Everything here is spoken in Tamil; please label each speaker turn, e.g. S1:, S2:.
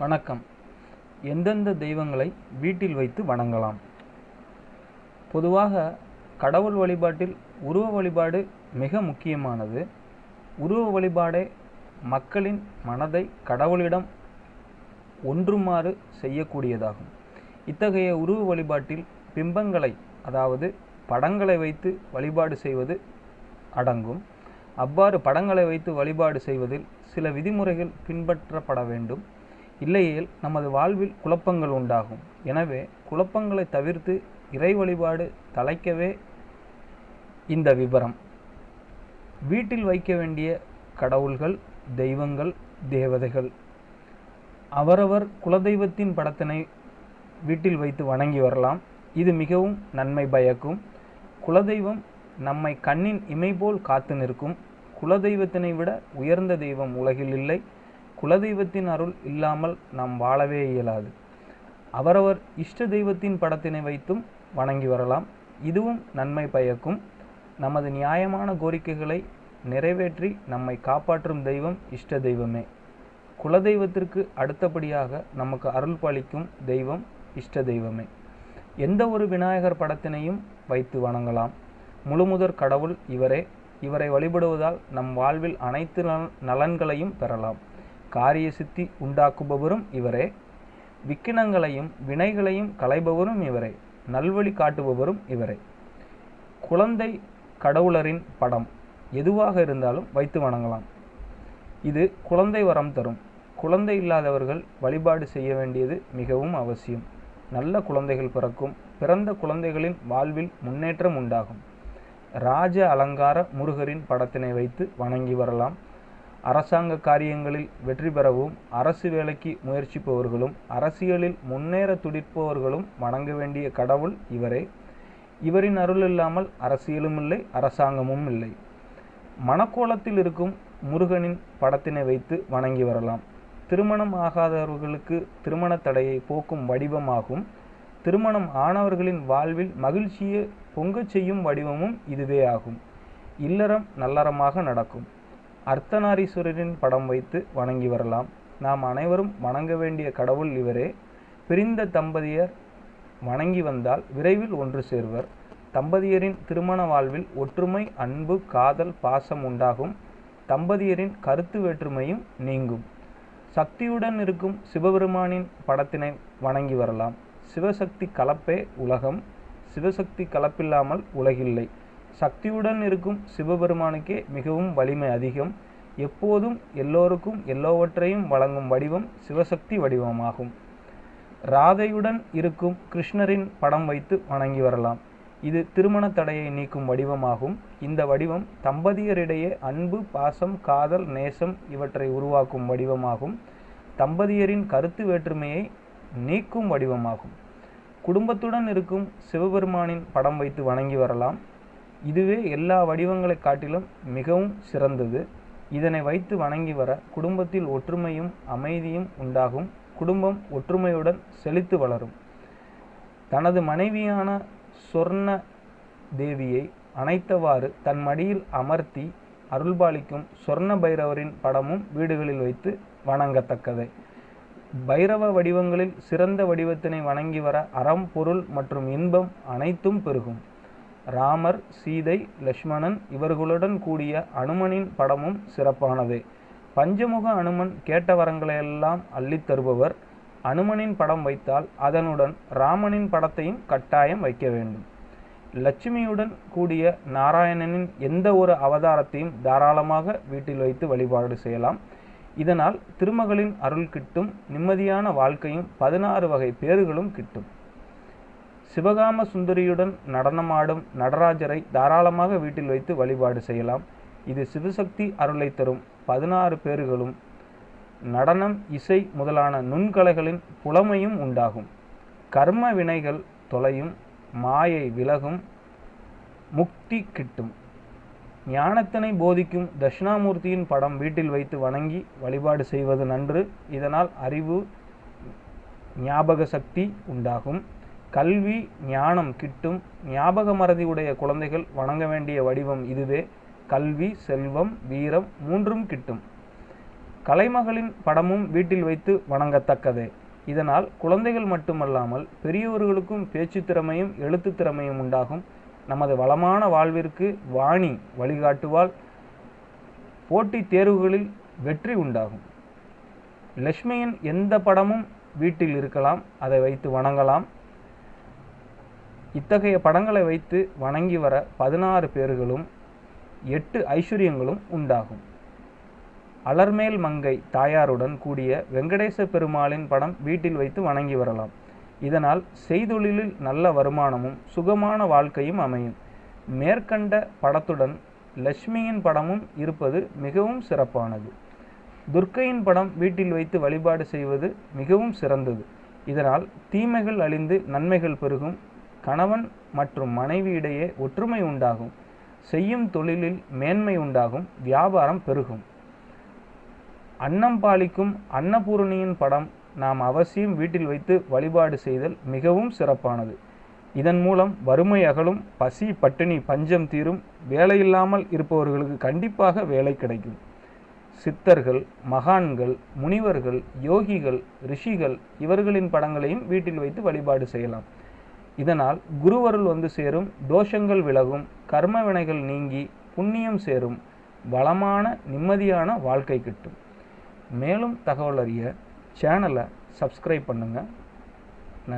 S1: வணக்கம். எந்தெந்த தெய்வங்களை வீட்டில் வைத்து வணங்கலாம்? பொதுவாக கடவுள் வழிபாட்டில் உருவ வழிபாடு மிக முக்கியமானது. உருவ வழிபாடே மக்களின் மனதை கடவுளிடம் ஒன்றுமாறு செய்யக்கூடியதாகும். இத்தகைய உருவ வழிபாட்டில் பிம்பங்களை அதாவது படங்களை வைத்து வழிபாடு செய்வது அடங்கும். அவ்வாறு படங்களை வைத்து வழிபாடு செய்வதில் சில விதிமுறைகள் பின்பற்றப்பட வேண்டும். இல்லையேல் நமது வாழ்வில் குழப்பங்கள் உண்டாகும். எனவே குழப்பங்களை தவிர்த்து இறை வழிபாடு தலைக்கவே இந்த விபரம். வீட்டில் வைக்க வேண்டிய கடவுள்கள் தெய்வங்கள் தேவதைகள். அவரவர் குலதெய்வத்தின் படத்தினை வீட்டில் வைத்து வணங்கி வரலாம். இது மிகவும் நன்மை பயக்கும். குலதெய்வம் நம்மை கண்ணின் இமை போல் காத்து நிற்கும். குலதெய்வத்தினை விட உயர்ந்த தெய்வம் உலகில் இல்லை. குலதெய்வத்தின் அருள் இல்லாமல் நாம் வாழவே இயலாது. அவரவர் இஷ்ட தெய்வத்தின் படத்தினை வைத்தும் வணங்கி வரலாம். இதுவும் நன்மை பயக்கும். நமது நியாயமான கோரிக்கைகளை நிறைவேற்றி நம்மை காப்பாற்றும் தெய்வம் இஷ்ட தெய்வமே. குலதெய்வத்திற்கு அடுத்தபடியாக நமக்கு அருள் பாலிக்கும் தெய்வம் இஷ்ட தெய்வமே. எந்த ஒரு விநாயகர் படத்தினையும் வைத்து வணங்கலாம். முழுமுதற் கடவுள் இவரே. இவரை வழிபடுவதால் நம் வாழ்வில் அனைத்து நலன் நலன்களையும் பெறலாம். காரிய சித்தி உண்டாக்குபவரும் இவரே. விக்கினங்களையும் வினைகளையும் களைபவரும் இவரே. நல்வழி காட்டுபவரும் இவரே. குழந்தை கடவுளரின் படம் எதுவாக இருந்தாலும் வைத்து வணங்கலாம். இது குழந்தை வரம் தரும். குழந்தை இல்லாதவர்கள் வழிபாடு செய்ய வேண்டியது மிகவும் அவசியம். நல்ல குழந்தைகள் பிறக்கும். பிறந்த குழந்தைகளின் வாழ்வில் முன்னேற்றம் உண்டாகும். ராஜ அலங்கார முருகரின் படத்தினை வைத்து வணங்கி வரலாம். அரசாங்க காரியங்களில் வெற்றி பெறவும் அரசு வேலைக்கு முயற்சிப்பவர்களும் அரசியலில் முன்னேற துடிப்பவர்களும் வணங்க வேண்டிய கடவுள் இவரே. இவரின் அருள் இல்லாமல் அரசியலும் இல்லை அரசாங்கமும் இல்லை. மணக்கோலத்தில் இருக்கும் முருகனின் படத்தினை வைத்து வணங்கி வரலாம். திருமணம் ஆகாதவர்களுக்கு திருமண தடையை போக்கும் வடிவமாகும். திருமணம் ஆனவர்களின் வாழ்வில் மகிழ்ச்சியை பொங்கச் செய்யும் வடிவமும் இதுவே ஆகும். இல்லறம் நல்லறமாக நடக்கும். அர்த்தநாரீஸ்வரரின் படம் வைத்து வணங்கி வரலாம். நாம் அனைவரும் வணங்க வேண்டிய கடவுள் இவரே. பிரிந்த தம்பதியர் வணங்கி வந்தால் விரைவில் ஒன்று சேர்வர். தம்பதியரின் திருமண வாழ்வில் ஒற்றுமை அன்பு காதல் பாசம் உண்டாகும். தம்பதியரின் கருத்து வேற்றுமையும் நீங்கும். சக்தியுடன் இருக்கும் சிவபெருமானின் படத்தினை வணங்கி வரலாம். சிவசக்தி கலப்பே உலகம். சிவசக்தி கலப்பில்லாமல் உலகில்லை. சக்தியுடன் இருக்கும் சிவபெருமானுக்கே மிகவும் வலிமை அதிகம். எப்போதும் எல்லோருக்கும் எல்லோவற்றையும் வழங்கும் வடிவம் சிவசக்தி வடிவமாகும். ராதையுடன் இருக்கும் கிருஷ்ணரின் படம் வைத்து வணங்கி வரலாம். இது திருமண தடையை நீக்கும் வடிவமாகும். இந்த வடிவம் தம்பதியரிடையே அன்பு பாசம் காதல் நேசம் இவற்றை உருவாக்கும் வடிவமாகும். தம்பதியரின் கருத்து வேற்றுமையை நீக்கும் வடிவமாகும். குடும்பத்துடன் இருக்கும் சிவபெருமானின் படம் வைத்து வணங்கி வரலாம். இதுவே எல்லா வடிவங்களை காட்டிலும் மிகவும் சிறந்தது. இதனை வைத்து வணங்கி வர குடும்பத்தில் ஒற்றுமையும் அமைதியும் உண்டாகும். குடும்பம் ஒற்றுமையுடன் செழித்து வளரும். தனது மனைவியான சொர்ண தேவியை அணைத்தவாறு தன் மடியில் அமர்த்தி அருள்பாலிக்கும் சொர்ண பைரவரின் படமும் வீடுகளில் வைத்து வணங்கத்தக்கது. பைரவ வடிவங்களில் சிறந்த வடிவத்தினை வணங்கி வர அறம் பொருள் மற்றும் இன்பம் அனைத்தும் பெருகும். ராமர் சீதை லக்ஷ்மணன் இவர்களுடன் கூடிய அனுமனின் படமும் சிறப்பானதே. பஞ்சமுக அனுமன் கேட்ட வரங்களையெல்லாம் அள்ளித் தருபவர். அனுமனின் படம் வைத்தால் அதனுடன் ராமனின் படத்தையும் கட்டாயம் வைக்க வேண்டும். லட்சுமியுடன் கூடிய நாராயணனின் எந்த ஒரு அவதாரத்தையும் தாராளமாக வீட்டில் வைத்து வழிபாடு செய்யலாம். இதனால் திருமகளின் அருள் கிட்டும் நிம்மதியான வாழ்க்கையும் பதினாறு வகை பேறுகளும் கிட்டும். சிவகாம சுந்தரியுடன் நடனமாடும் நடராஜரை தாராளமாக வீட்டில் வைத்து வழிபாடு செய்யலாம். இது சிவசக்தி அருளை தரும் பதினாறு பேர்களும் நடனம் இசை முதலான நுண்கலைகளின் புலமையும் உண்டாகும். கர்ம வினைகள் தொலையும் மாயை விலகும் முக்தி கிட்டும். ஞானத்தினை போதிக்கும் தட்சிணாமூர்த்தியின் படம் வீட்டில் வைத்து வணங்கி வழிபாடு செய்வது நன்று. இதனால் அறிவு ஞாபக சக்தி உண்டாகும். கல்வி ஞானம் கிட்டும் ஞாபக மறதி உடைய குழந்தைகள் வணங்க வேண்டிய வடிவம் இதுவே. கல்வி செல்வம் வீரம் மூன்றும் கிட்டும். கலைமகளின் படமும் வீட்டில் வைத்து வணங்கத்தக்கதே. இதனால் குழந்தைகள் மட்டுமல்லாமல் பெரியவர்களுக்கும் பேச்சு திறமையும் எழுத்து திறமையும் உண்டாகும். நமது வளமான வாழ்விற்கு வாணி வழிகாட்டுவாள். போட்டித் தேர்வுகளில் வெற்றி உண்டாகும். லட்சுமியின் எந்த படமும் வீட்டில் இருக்கலாம் அதை வைத்து வணங்கலாம். இத்தகைய படங்களை வைத்து வணங்கி வர பதினாறு பேர்களும் எட்டு ஐஸ்வர்யங்களும் உண்டாகும். அலர்மேல் மங்கை தாயாருடன் கூடிய வெங்கடேச பெருமாளின் படம் வீட்டில் வைத்து வணங்கி வரலாம். இதனால் செய்தொழிலில் நல்ல வருமானமும் சுகமான வாழ்க்கையும் அமையும். மேற்கண்ட படத்துடன் லட்சுமியின் படமும் இருப்பது மிகவும் சிறப்பானது. துர்க்கையின் படம் வீட்டில் வைத்து வழிபாடு செய்வது மிகவும் சிறந்தது. இதனால் தீமைகள் அழிந்து நன்மைகள் பெருகும். கணவன் மற்றும் மனைவி இடையே ஒற்றுமை உண்டாகும். செய்யும் தொழிலில் மேன்மை உண்டாகும். வியாபாரம் பெருகும். அன்னம் பாலிக்கும் அன்னபூரணியின் படம் நாம் அவசியம் வீட்டில் வைத்து வழிபாடு செய்தல் மிகவும் சிறப்பானது. இதன் மூலம் வறுமை அகலும் பசி பட்டினி பஞ்சம் தீரும் வேலையில்லாமல் இருப்பவர்களுக்கு கண்டிப்பாக வேலை கிடைக்கும். சித்தர்கள் மகான்கள் முனிவர்கள் யோகிகள் ரிஷிகள் இவர்களின் படங்களையும் வீட்டில் வைத்து வழிபாடு செய்யலாம். இதனால் குருவருள் வந்து சேரும் தோஷங்கள் விலகும் கர்ம வினைகள் நீங்கி புண்ணியம் சேரும் வளமான நிம்மதியான வாழ்க்கை கிட்டும். மேலும் தகவல் அறிய சேனலை சப்ஸ்கிரைப் பண்ணுங்கள்